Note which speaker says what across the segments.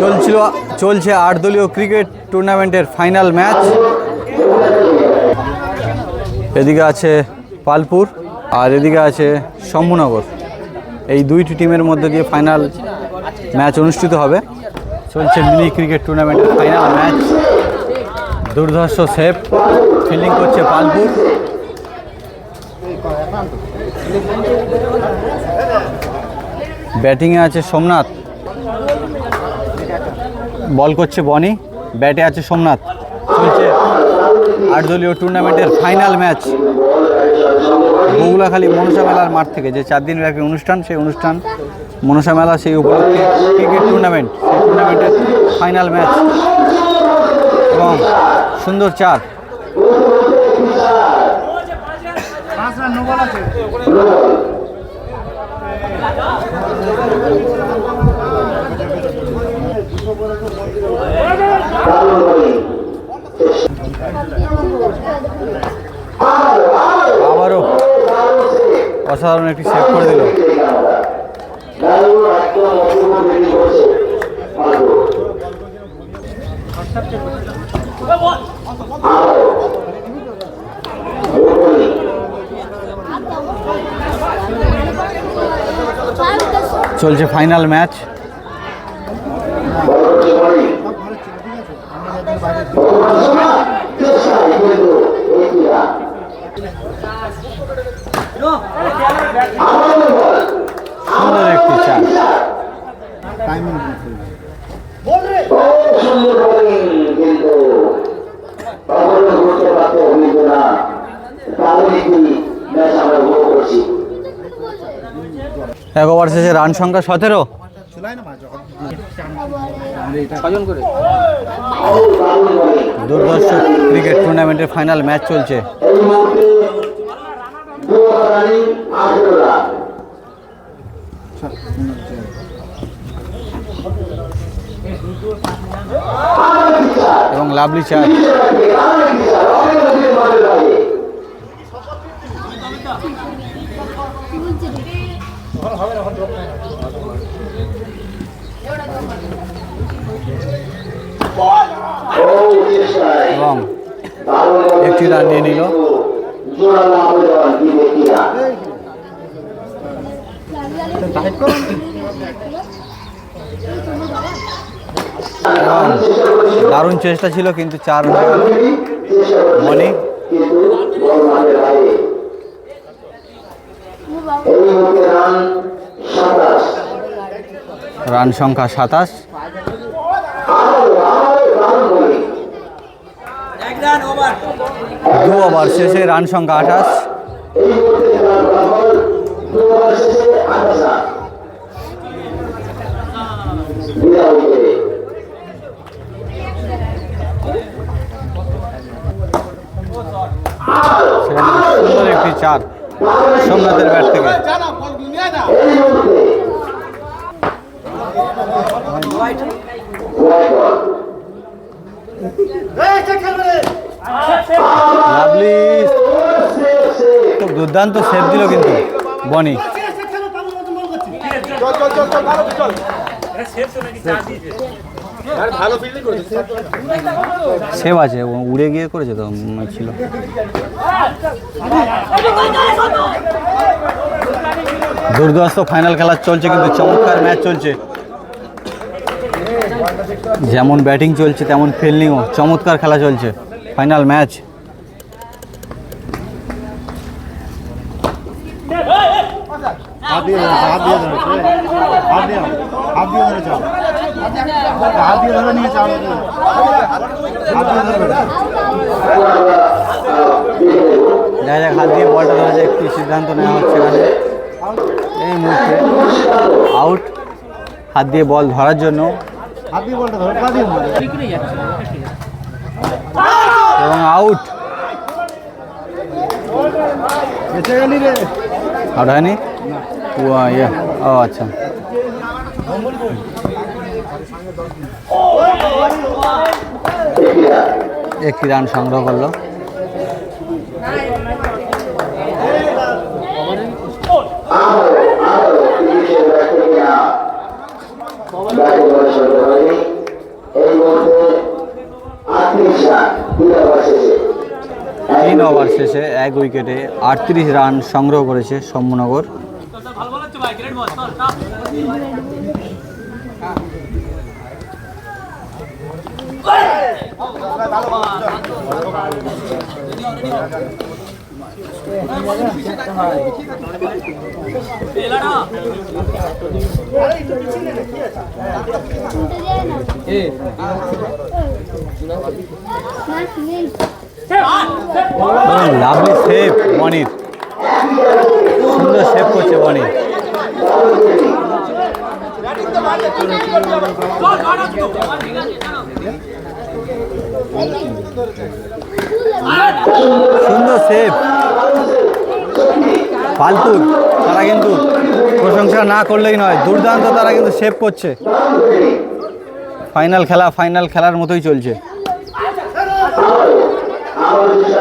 Speaker 1: চলছিল, চলছে আট দলীয় ক্রিকেট টুর্নামেন্টের ফাইনাল ম্যাচ। এদিকে আছে পালপুর আর এদিকে আছে শম্ভুনগর। এই দুইটি টিমের মধ্যে দিয়ে ফাইনাল ম্যাচ অনুষ্ঠিত হবে। চলছে মিনি ক্রিকেট টুর্নামেন্টের ফাইনাল ম্যাচ। দুর্ধর্ষ সেফ ফিল্ডিং করছে পালপুর। ব্যাটিংয়ে আছে সোমনাথ। বল করছে বনি। ব্যাটে আছে সোমনাথ। চলছে আট দলীয় টুর্নামেন্টের ফাইনাল ম্যাচ বগুলাখালী মনসা মেলার মাঠ থেকে যে চার দিন ব্যাপী অনুষ্ঠান, সেই অনুষ্ঠান মনসা মেলা সেই উপলক্ষে ক্রিকেট টুর্নামেন্ট সেই টুর্নামেন্টের ফাইনাল ম্যাচ এবং সুন্দর চার। আবারও। অসাধারণ একটি সেভ করে দিল। চলছে ফাইনাল ম্যাচ সুন্দর একটি চার
Speaker 2: সুন্দর বোলিং কিন্তু কখনো করতে পারতে হইল না তাহলে কি ম্যাচ আমরা উপভোগ করছি
Speaker 1: এক ওভার শেষে রান সংখ্যা সতেরো।
Speaker 2: বোলিং
Speaker 1: ক্রিকেট টুর্নামেন্টের ফাইনাল ম্যাচ চলছে। এবং লাভলি চার। রান নিয়ে নিল। দারুণ চেষ্টা ছিল কিন্তু চার মনি?
Speaker 2: রান
Speaker 1: সংখ্যা সাতাশ।
Speaker 2: বোলিং
Speaker 1: দু ওভার শেষে রান সংখ্যা আঠাশ। সুন্দর একটি চার সোমনাথের ব্যাট থেকে। খুব দুর্দান্ত সেভ দিল কিন্তু বনি। সেভ আছে উড়ে গিয়ে করেছে তো ছিল। দুর্ধর্ষ ফাইনাল খেলা চলছে কিন্তু, চমৎকার ম্যাচ চলছে। যেমন ব্যাটিং চলছে, তেমন ফিল্ডিংও চমৎকার খেলা চলছে। Final match.
Speaker 3: ধরেছে ধরেছে
Speaker 1: দেখা যাক হাত দিয়ে বলটা ধরা যায় একটি সিদ্ধান্ত নেওয়া হচ্ছে এই মুহূর্তে আউট হাত দিয়ে বল ধরার জন্য।
Speaker 3: হাত দিয়ে বলটা ধরে পা দিয়ে
Speaker 1: এবং আউট আউট হয়নি? ও আচ্ছা। একটি রান সংগ্রহ করল
Speaker 2: আরও আরও তিরিশের ব্যাট থেকে ব্যাটে বলে করতে পারেনি এই মুহূর্তে আটত্রিশ রান তিন ওভার শেষে
Speaker 1: তিন ওভার শেষে এক উইকেটে আটত্রিশ রান সংগ্রহ করেছে শম্ভুনগর লাভলি সেভ মনির সুন্দর সেভ করছে মনির সুন্দর সেভ ফালতুর তারা কিন্তু প্রশংসা না করলেই নয়, দুর্দান্ত তারা কিন্তু সেভ করছে। ফাইনাল খেলা ফাইনাল খেলার মতোই চলছে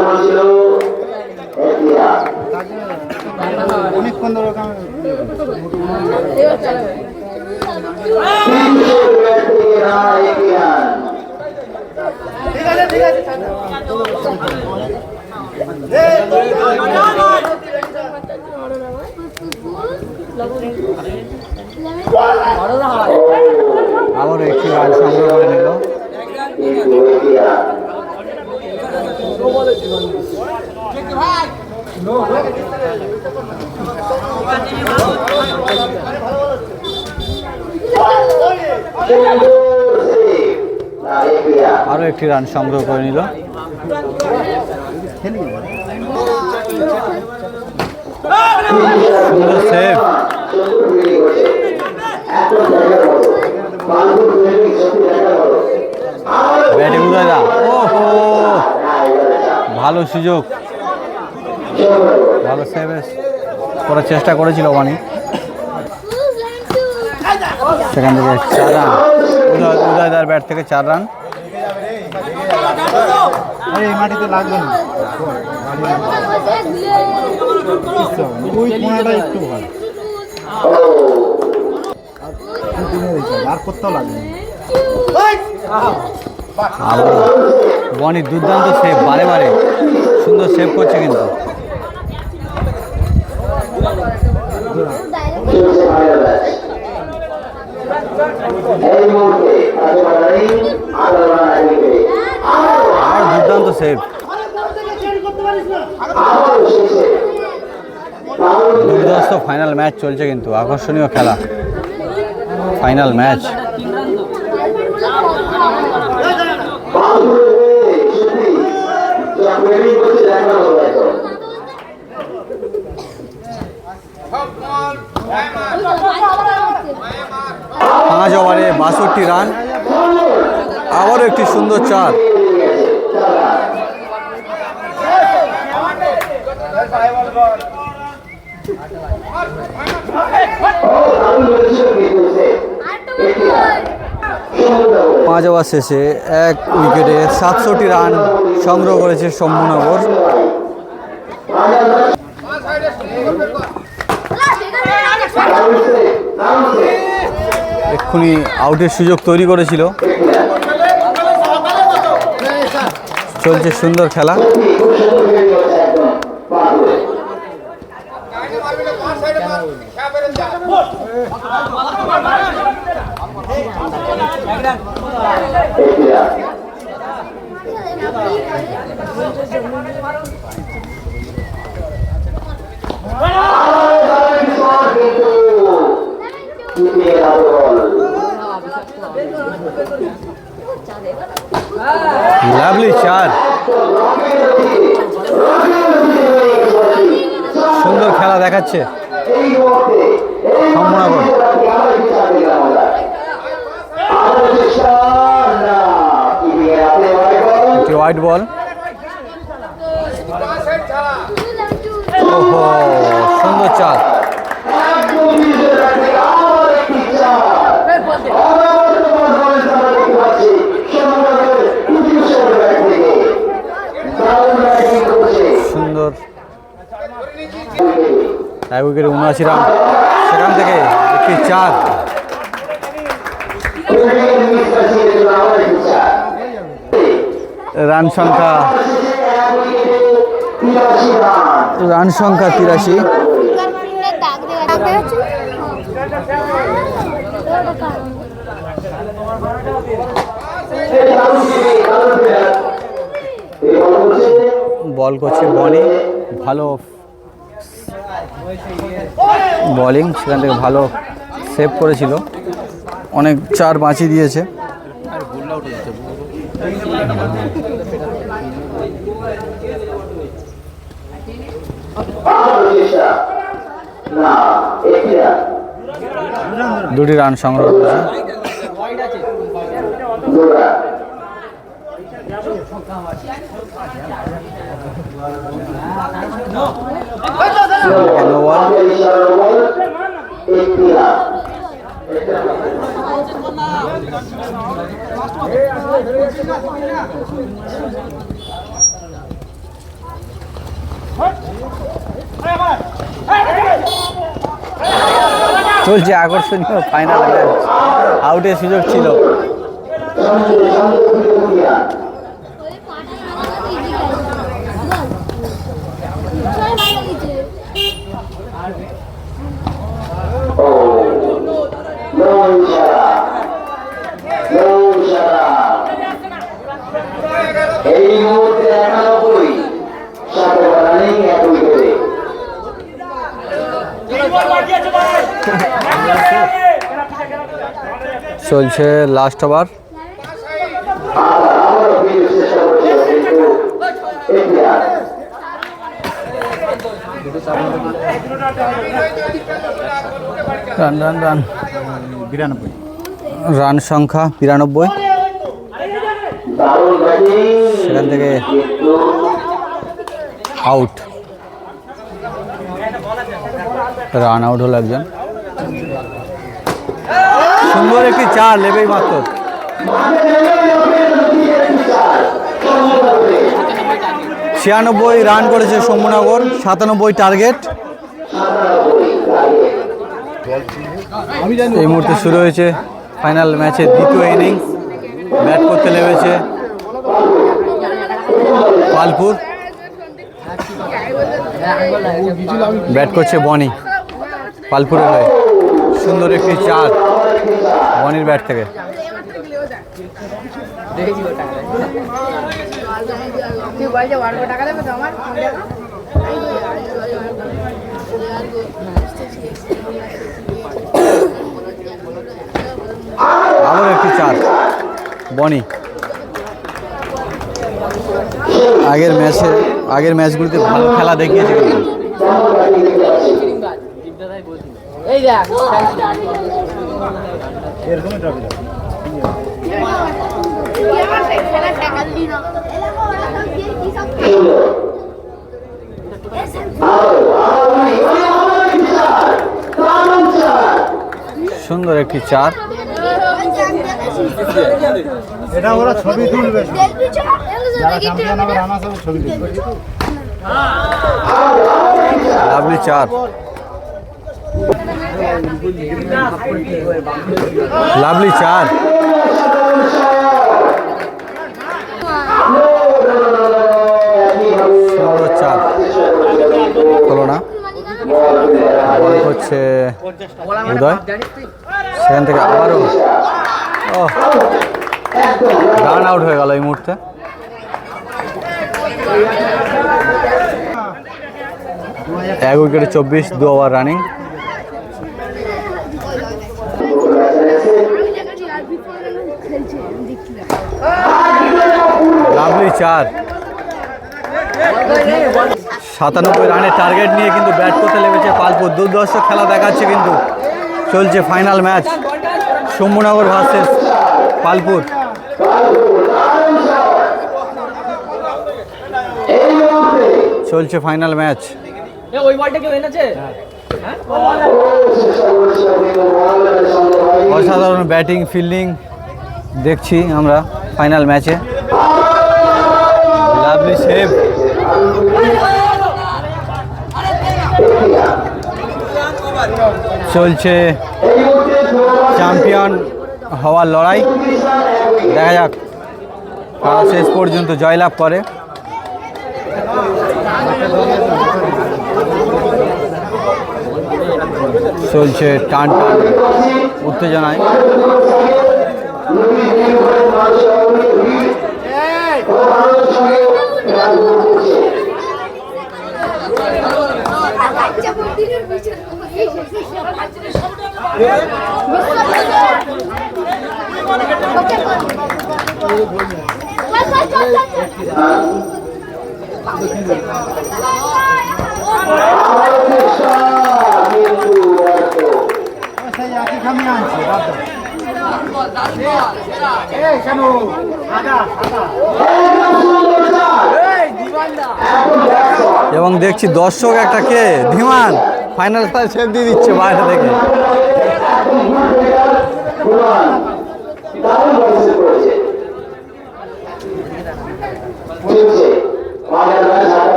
Speaker 2: আমার রান
Speaker 3: অনেকক্ষণ ধরে
Speaker 2: থেকে রান একটি রান
Speaker 1: আবারও একটি রান সংগ্রহ করে নিল
Speaker 2: কিন্তু একটি রান সুন্দর সেভ না একটি রান
Speaker 1: আরও একটি রান সংগ্রহ করে নিল। সেভ ব্যাটে উদয়দা ওহো
Speaker 2: না এবারে চাপ
Speaker 1: ভালো সুযোগ। ভালো সেভ করার চেষ্টা করেছিল ওয়ানি। সেখান থেকে চার রান। উদয় উদয়দার ব্যাট থেকে চার রান।
Speaker 3: এই মাটিতে লাগবে না। ওই কোনাটা একটু ভালো। আর কোথাও লাগবে না।
Speaker 1: ওয়ানি দুর্দান্ত সেভ বারে বারে সুন্দর সেভ করছে কিন্তু আর দুর্দান্ত সেভ দুর্ধর্ষ ফাইনাল ম্যাচ চলছে কিন্তু আকর্ষণীয় খেলা ফাইনাল ম্যাচ
Speaker 2: বাবুল সত্যি যা ফিল্ডিং করছে দেখার মতো একদম
Speaker 1: পাঁচ ওভারে বাষট্টি রান। আবারও একটি সুন্দর চার। পাঁচ ওভার শেষে এক উইকেটে সাতষট্টি রান সংগ্রহ করেছে শম্ভুনগর
Speaker 2: দারুণ সে দারুণ সে
Speaker 1: এক্ষুনি আউটের সুযোগ তৈরি করেছিল। চলছে সুন্দর খেলা।
Speaker 2: খুব সুন্দর ফিল্ডিং করছে একদম বাবুল একটি রান আবার দারুণ শট কিন্তু জিতিয়ে গেল বল
Speaker 1: লাভলি চার। সুন্দর খেলা দেখাচ্ছে।
Speaker 2: মনে
Speaker 1: একটি হোয়াইট বল সুন্দর চার
Speaker 2: একদম নিজের রাখতে আবার একটি চার অনবরত পারফরমেন্স আমরা দেখতে পাচ্ছি সোনাবাগের উদ্দেশ্যের ব্যাট থেকে দারুণ ব্যাটিং করছে
Speaker 1: সুন্দর এক উইকেটে উনআশি রান সেখান থেকে একটি চার রান সংখ্যা
Speaker 2: রান
Speaker 1: সংখ্যা তিরাশি।
Speaker 2: বল
Speaker 1: করছে বনি, ভালো বলিং সেখান থেকে ভালো সেভ করেছিল। অনেক চার বাঁচিয়ে দিয়েছে। দুটি রান সংগ্রহ করেছে।
Speaker 2: দু
Speaker 1: চলছে আকর্ষণীয় ফাইনাল আউটের সুযোগ ছিল
Speaker 2: সঙ্গে সঙ্গে দুটি রান
Speaker 4: ওই পাটা না দিলে ইজি বল চল ভালো গেছে
Speaker 2: ও নো ইশারা নো ইশারা এই মুহূর্তে একানব্বই সাথে রানিং এক উইকেটে
Speaker 1: চলছে last over
Speaker 2: run
Speaker 1: run run
Speaker 3: বিরানব্বই।
Speaker 1: রান সংখ্যা বিরানব্বই। সেখান থেকে আউট রান আউট হলো একজন। সুন্দর একটি চার লেবেই মাত্র। ছিয়ানব্বই রান করেছে টার্গেট
Speaker 2: সাতানব্বই টার্গেট।
Speaker 1: এই মুহূর্তে শুরু হয়েছে ফাইনাল ম্যাচের দ্বিতীয় ইনিংস। ব্যাট করতে নেমেছে পালপুর। ব্যাট করছে বনি পালপুরের হয়ে। সুন্দর একটি চার বনির ব্যাট থেকে। আবার একটি চার। বনি। আগের ম্যাচে আগের ম্যাচগুলিতে ভালো খেলা দেখিয়েছে কিন্তু।
Speaker 5: এই দেখ
Speaker 3: এরকমই ট্রফি
Speaker 4: খেলা টাকা দিই না
Speaker 2: সুন্দর একটি চার
Speaker 3: এটা ওরা ছবি তুলবে। যারা চ্যাম্পিয়ন হবে রানা সব ছবি তুলবে।
Speaker 2: আরও চার
Speaker 1: লাভলি চার। লাভলি চার। সুন্দর না? করছে উদয়। সেখান থেকে আবারও। ও রান আউট হয়ে গেল এই মুহূর্তে। এক উইকেটে চব্বিশ, দু ওভার রানিং। লাভলি চার। সাতানব্বই রানের টার্গেট নিয়ে কিন্তু ব্যাট করতে লেগেছে পালপুর। দুর্দর্শ খেলা দেখাচ্ছে কিন্তু। চলছে final match Shambhunagar versus Palpur. চলছে ফাইনাল ম্যাচ অসাধারণ ব্যাটিং ফিল্ডিং দেখছি আমরা। ফাইনাল ম্যাচে। Lovely save. চলছে চ্যাম্পিয়ন হওয়ার লড়াই। দেখা যাক কারা শেষ পর্যন্ত জয়লাভ করে। চলছে টান টান উত্তেজনায়
Speaker 4: বাচ্চা মন্দিরের
Speaker 1: এবং দেখছি দর্শক একটা কে? ধীমান। ফাইনাল ছেড়ে দিয়ে দিচ্ছে বাইরে থেকে।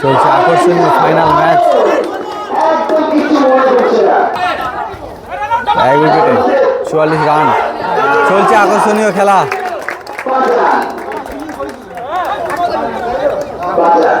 Speaker 2: চলছে
Speaker 1: আকর্ষণীয় ফাইনাল ম্যাচ এক উইকেটে চুয়াল্লিশ রান। চলছে আকর্ষণীয় খেলা
Speaker 2: পাঁচ রান পাঁচ রান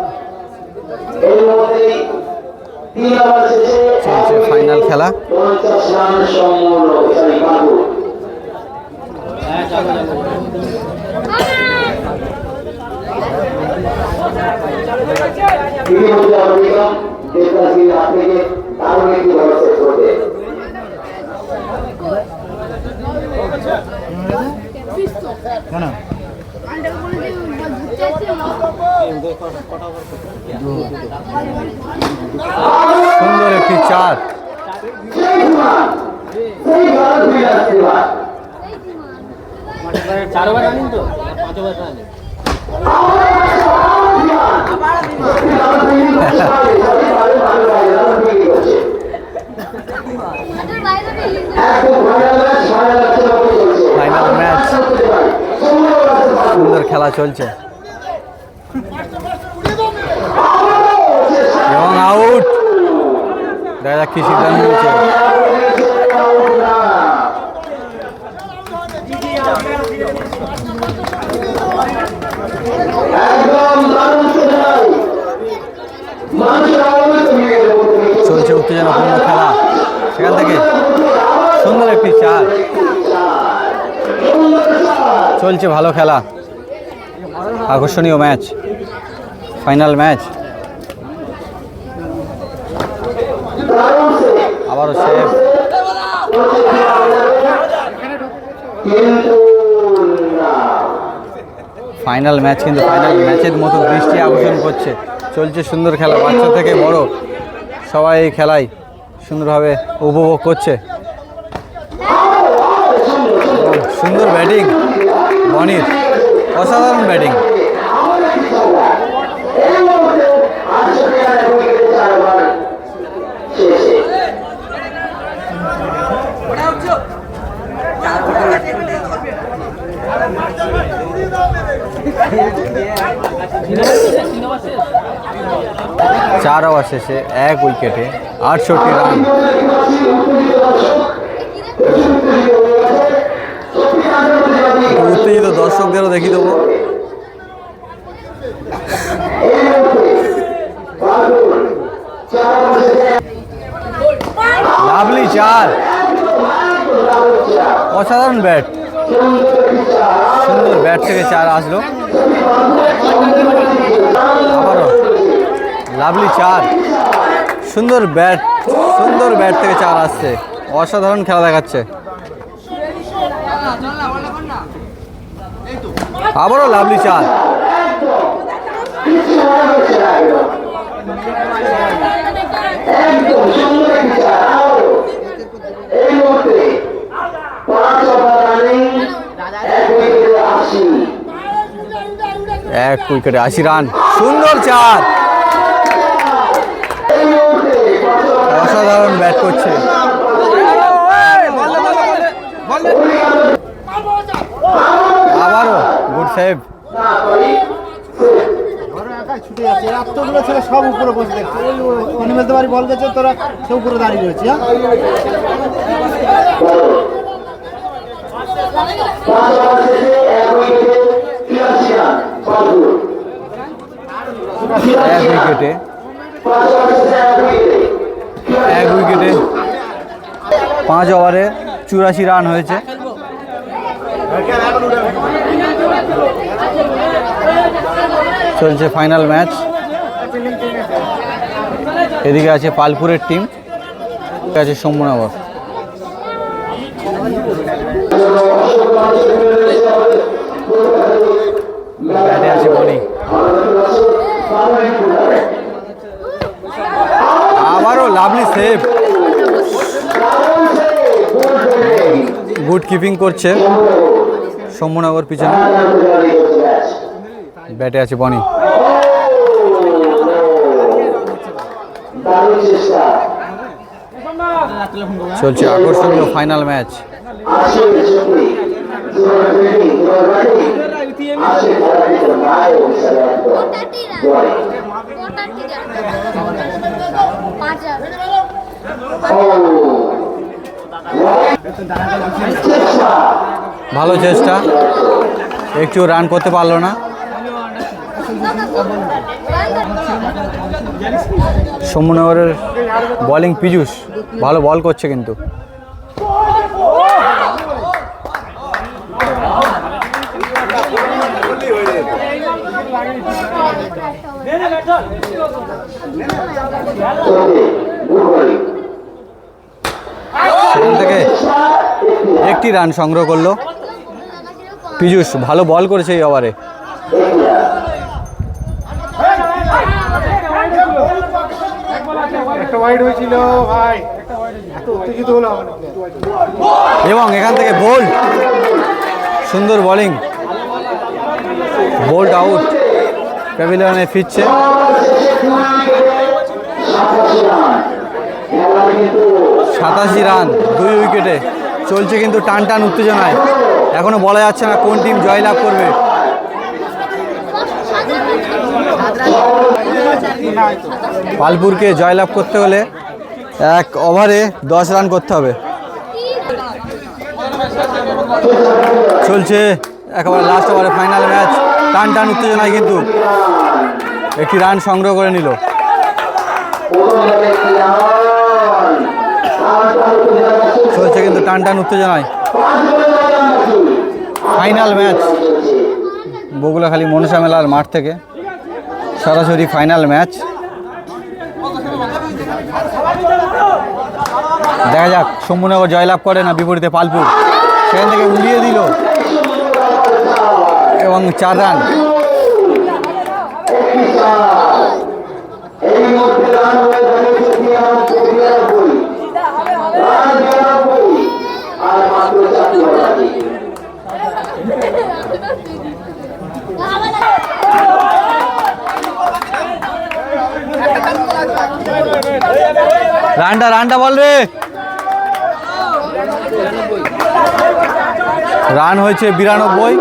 Speaker 1: চলছে ফাইনাল খেলা।
Speaker 2: পঞ্চাশ রান
Speaker 1: সুন্দর একটি চার
Speaker 2: সেই ধুমান সেই ভারত বিরাট বিভাগ
Speaker 5: চার ওভার রানিং তো পাঁচ ওভার রানিং
Speaker 2: দারুণ ট্রেনিং করছে ভালো ভালো ভালো দারুণ ট্রেনিং করছে একদম ফাইনাল ম্যাচ ফাইনাল ম্যাচের মতো চলছে
Speaker 1: Final match.
Speaker 2: করতে পারে সুন্দর আছে ভালো
Speaker 1: সুন্দর খেলা চলছে এবং আউট যাক কি সিদ্ধান্ত নিয়েছে চলছে উত্তেজনাপূর্ণ খেলা। সেখান থেকে সুন্দর একটি চার। চলছে ভালো খেলা। আকর্ষণীয় ম্যাচ। Final match. আবারও সেভ। ফাইনাল ম্যাচ কিন্তু ফাইনাল ম্যাচের মতো দৃষ্টি আকর্ষণ করছে। চলছে সুন্দর খেলা, বাচ্চা থেকে বড়। সবাই এই খেলায় সুন্দরভাবে উপভোগ করছে। সুন্দর ব্যাটিং বনির অসাধারণ ব্যাটিং
Speaker 2: এই মুহূর্তে আটশো প্লেয়ার উইকেটে চারবার শেষে
Speaker 1: চার ওভার শেষে এক উইকেটে আটষট্টি রান। উত্তেজিত দর্শকদেরও দেখিয়ে দেবো। লাভলি চার। অসাধারণ ব্যাট। সুন্দর ব্যাট থেকে চার আসলো। আবারও লাভলি চার। সুন্দর ব্যাট সুন্দর ব্যাট থেকে চার আসছে। অসাধারণ খেলা দেখাচ্ছে। আবারও লাভলি চার।
Speaker 2: একদম সুন্দর একটি চার আরও এই মুহূর্তে পাঁচ ওভার রানিং এক উইকেটে আশি
Speaker 1: এক উইকেটে আশি রান। সুন্দর চার। অসাধারণ ব্যাট করছে। আবারও গুড সেভ।
Speaker 3: ছুটে ছেলে সব উপরে বসে বাড়ি বল গেছে তোরা উপরে দাঁড়িয়ে হ্যাঁ
Speaker 2: এক উইকেটে
Speaker 1: এক উইকেটে
Speaker 2: পাঁচ ওভার
Speaker 1: চুরাশি রান হয়েছে। চলছে ফাইনাল ম্যাচ এদিকে আছে পালপুরের টিম আছে শম্ভুনগর ব্যাটে আছে বনি আবারও লাভলি সেভ গুড কিপিং করছে শম্ভুনগর পিছনে। ব্যাটে আছে বনি। চলছে আকর্ষণীয় ফাইনাল ম্যাচ ভালো চেষ্টা। একটু রান করতে পারল না। শম্ভুনগরের বলিং পিজুস ভালো বল করছে কিন্তু
Speaker 2: চলবে গুড বলিং
Speaker 1: সেখান থেকে একটি রান সংগ্রহ করল। পিজুস ভালো বল করেছে এই ওভারে। এবং এখান থেকে বোল্ড সুন্দর বোলিং বোল্ড আউট। প্যাভিলিয়নে ফিরছে।
Speaker 2: সাতাশি রান,
Speaker 1: দুই উইকেটে। চলছে কিন্তু টান টান উত্তেজনায়। এখনও বলা যাচ্ছে না কোন টিম জয়লাভ করবে। পালপুরকে জয়লাভ করতে হলে এক ওভারে দশ রান করতে হবে। চলছে একেবারে লাস্ট ওভারে ফাইনাল ম্যাচ টান টান উত্তেজনায় কিন্তু একটি রান সংগ্রহ করে নিল। চলছে কিন্তু টান টান উত্তেজনায়। ফাইনাল ম্যাচ বগুলাখালী মনসা মেলার মাঠ থেকে সরাসরি ফাইনাল ম্যাচ দেখা যাক, শম্ভুনগর জয়লাভ করে না বিপরীতে পালপুর। সেখান থেকে উড়িয়ে দিল। এবং চার রান। রানটা রানটা বল রে। রান হয়েছে বিরানব্বই।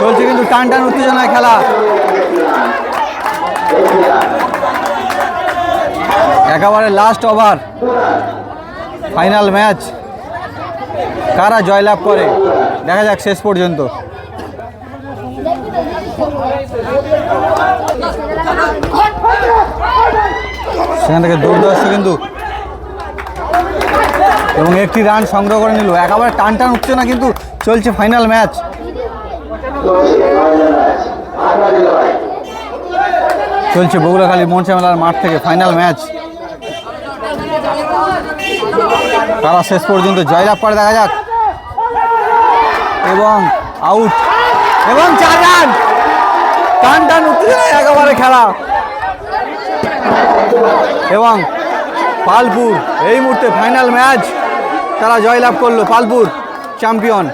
Speaker 1: চলছে কিন্তু টান টান উত্তেজনায় খেলা। একেবারে লাস্ট ওভার ফাইনাল ম্যাচ কারা জয়লাভ করে? দেখা যাক শেষ পর্যন্ত। সেখান থেকে দৌড়দর্শ কিন্তু এবং একটি রান সংগ্রহ করে নিল। একেবারে টান টান উঠছে না কিন্তু চলছে ফাইনাল ম্যাচ
Speaker 2: চলছে
Speaker 1: বগুড়াখালী মেলার মাঠ থেকে ফাইনাল ম্যাচ তারা শেষ পর্যন্ত জয়লাভ করে, দেখা যাক। এবং আউট এবং চার রান টান টান উত্তেজনায় একেবারে খেলা। এবং পালপুর, এই মুহূর্তে ফাইনাল ম্যাচ তারা জয়লাভ করল পালপুর চ্যাম্পিয়ন